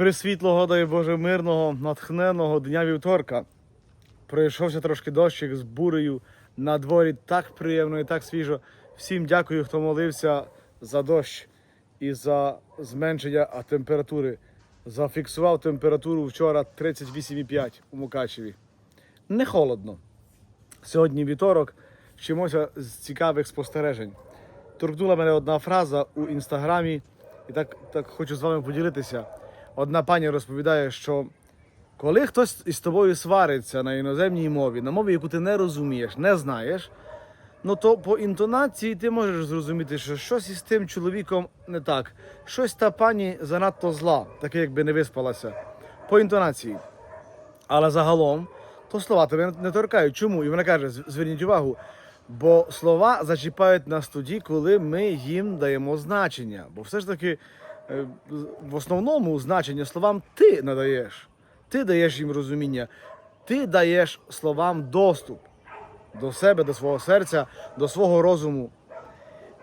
Тобі світлого, дай Боже, мирного, натхненного дня вівторка. Пройшовся трошки дощик з бурею на дворі так приємно і так свіжо. Всім дякую, хто молився за дощ і за зменшення температури. Зафіксував температуру вчора 38,5 у Мукачеві. Не холодно. Сьогодні вівторок. Вчимося з цікавих спостережень. Торкнула мене одна фраза у інстаграмі, і так, так хочу з вами поділитися. Одна пані розповідає, що коли хтось із тобою свариться на іноземній мові, на мові, яку ти не розумієш, не знаєш, ну то по інтонації ти можеш зрозуміти, що щось із тим чоловіком не так. Щось та пані занадто зла, таке якби не виспалася. По інтонації. Але загалом, то слова тебе не торкають. Чому? І вона каже: зверніть увагу, бо слова зачіпають нас тоді, коли ми їм даємо значення. Бо все ж таки, в основному значення словам ти надаєш. Ти даєш їм розуміння, ти даєш словам доступ до себе, до свого серця, до свого розуму.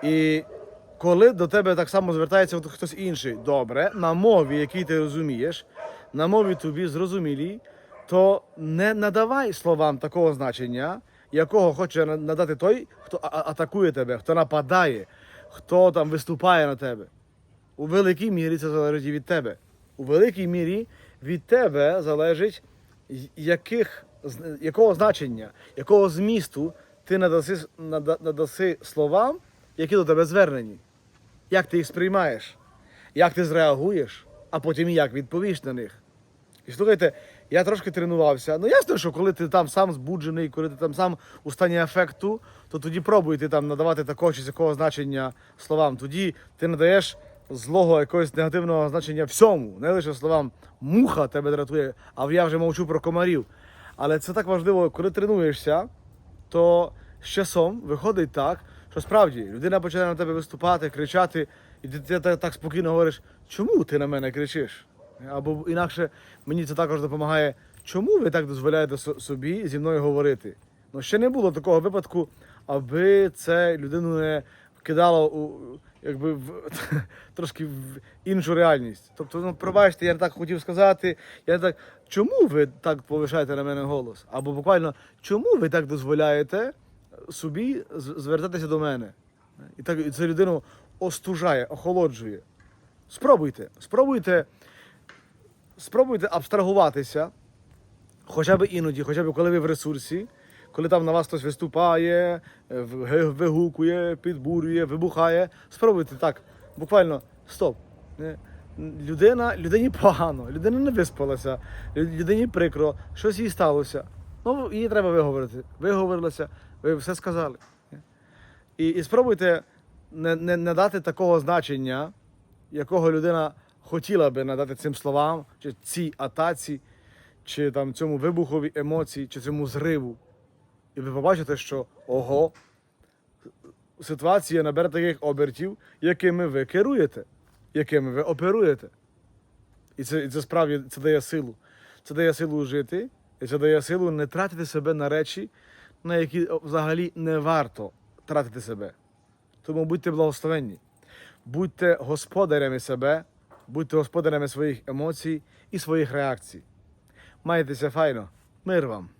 І коли до тебе так само звертається хтось інший, добре, на мові, якій ти розумієш, на мові тобі зрозумілій, то не надавай словам такого значення, якого хоче надати той, хто атакує тебе, хто нападає, хто там виступає на тебе. У великій мірі це залежить від тебе. У великій мірі від тебе залежить, яких, якого значення, якого змісту ти надаси, надаси словам, які до тебе звернені. Як ти їх сприймаєш, як ти зреагуєш, а потім як відповіш на них. І слухайте, я трошки тренувався. Ну ясно, що коли ти там сам збуджений, коли ти там сам у стані афекту, то тоді пробуй ти там надавати такого чи якого значення словам. Тоді ти надаєш злого якогось негативного значення всьому, не лише словам муха тебе дратує, а я вже мовчу про комарів. Але це так важливо, коли тренуєшся, то з часом виходить так, що справді людина починає на тебе виступати, кричати, і ти, так, спокійно говориш, чому ти на мене кричиш? Або інакше мені це також допомагає, чому ви так дозволяєте собі зі мною говорити? Ну ще не було такого випадку, аби це людину не вкидало у якби в трошки в іншу реальність. Тобто, ну пробачте, я не так хотів сказати. Я не так. Чому ви так повишаєте на мене голос? Або буквально чому ви так дозволяєте собі звертатися до мене? І так і це людину остужає, охолоджує. Спробуйте, спробуйте, спробуйте абстрагуватися, хоча б іноді, хоча б коли ви в ресурсі, коли там на вас хтось виступає, е, вигукує, підбурює, вибухає. Спробуйте так, буквально стоп. Людина, людині погано, людина не виспалася, людині прикро, щось їй сталося. Ну, її треба виговорити. Виговорилася, ви все сказали. І, і спробуйте не, не, не дати такого значення, якого людина хотіла би надати цим словам, чи цій атаці, чи там цьому вибухові емоцій, чи цьому зриву. І ви побачите, що ого, ситуація набере таких обертів, якими ви керуєте, якими ви оперуєте. І це, і це справді це дає силу. Це дає силу жити, і це дає силу не тратити себе на речі, на які взагалі не варто тратити себе. Тому будьте благословенні, будьте господарями себе, будьте господарями своїх емоцій і своїх реакцій. Майтеся файно, мир вам!